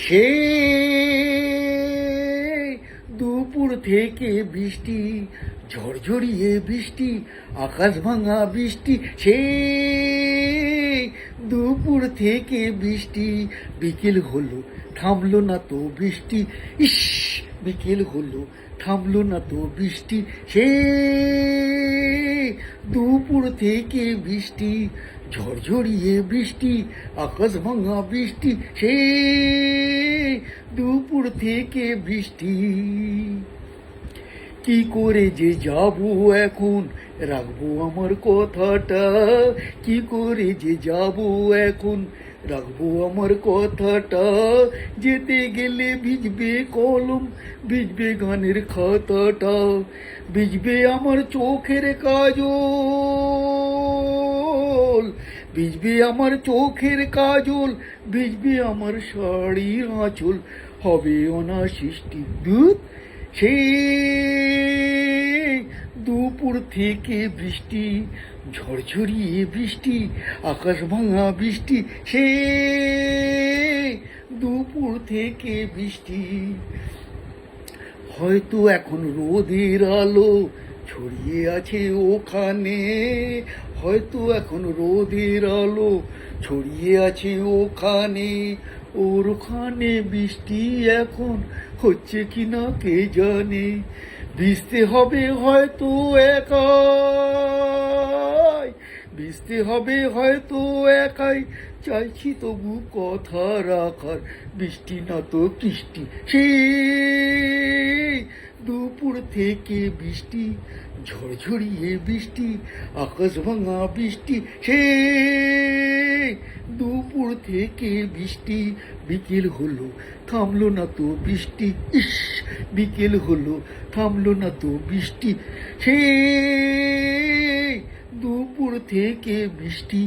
সে দুপুর থেকে বৃষ্টি ঝড়ঝড়িয়ে বৃষ্টি, আকাশ ভাঙা বৃষ্টি সে দুপুর থেকে বৃষ্টি। বিকেল হলো, থামলো না তো বৃষ্টি। ইস, বিকেল হলো, থামলো না তো বৃষ্টি। সে দুপুর থেকে বৃষ্টি ঝড়ঝড়িয়ে বৃষ্টি, আকাশ ভাঙা বৃষ্টি, সে দুপুর থেকে বৃষ্টি। কি করে যে যাব এখন? রাখব আমার কথাটা। কি করে যে যাব এখন? রাখব আমার কথাটা। যেতে গেলে ভিজবে কলম, ভিজবে গানের খাতাটা, ভিজবে আমার চোখের কাজল। ভিজবে আমার চোখের কাজল, ভিজবে আমার শাড়ির আঁচল। হবে অনাসৃষ্টি দুধ সেই দুপুর থেকে বৃষ্টি ঝড়ঝড়িয়ে বৃষ্টি, আকাশ ভাঙা বৃষ্টি, সে দুপুর থেকে বৃষ্টি। হয়তো এখন রোদের আলো ছড়িয়ে আছে ওখানে। হয়তো এখন রোদের আলো ছড়িয়ে আছে ওখানে। ওর ওখানে বৃষ্টি এখন হচ্ছে কি না কে জানে? ভিজতে হবে হয়তো একাই। ভিজতে হবে হয়তো একাই। চাইছি তবু কথা রাখার। বৃষ্টি না তো কৃষ্টি। সেই দুপুর থেকে বৃষ্টি, ঝরঝরিয়ে বৃষ্টি, আকাশ ভাঙা বৃষ্টি সে দুপুর থেকে বৃষ্টি, বিকেল হলো, থামলো না তো বৃষ্টি, ইস, বিকেল হলো, থামলো না তো বৃষ্টি সে দুপুর থেকে বৃষ্টি